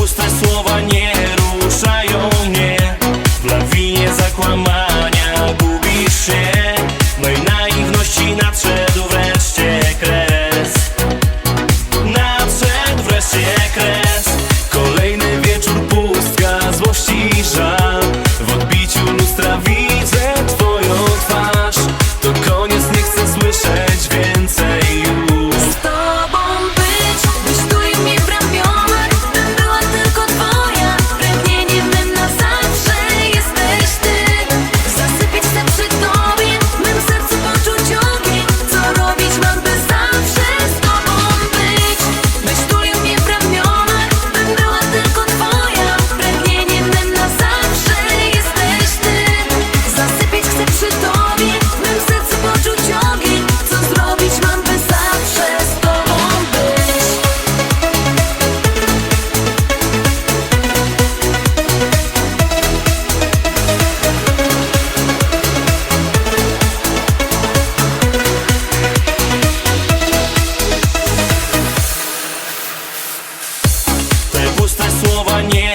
puste słowa nie ruszają mnie. W lawinie zakłamania gubisz się. No Mej naiwności nadszedł wreszcie kres. Nadszedł wreszcie kres. Kolejny wieczór pustka, złości żal. пусто слово не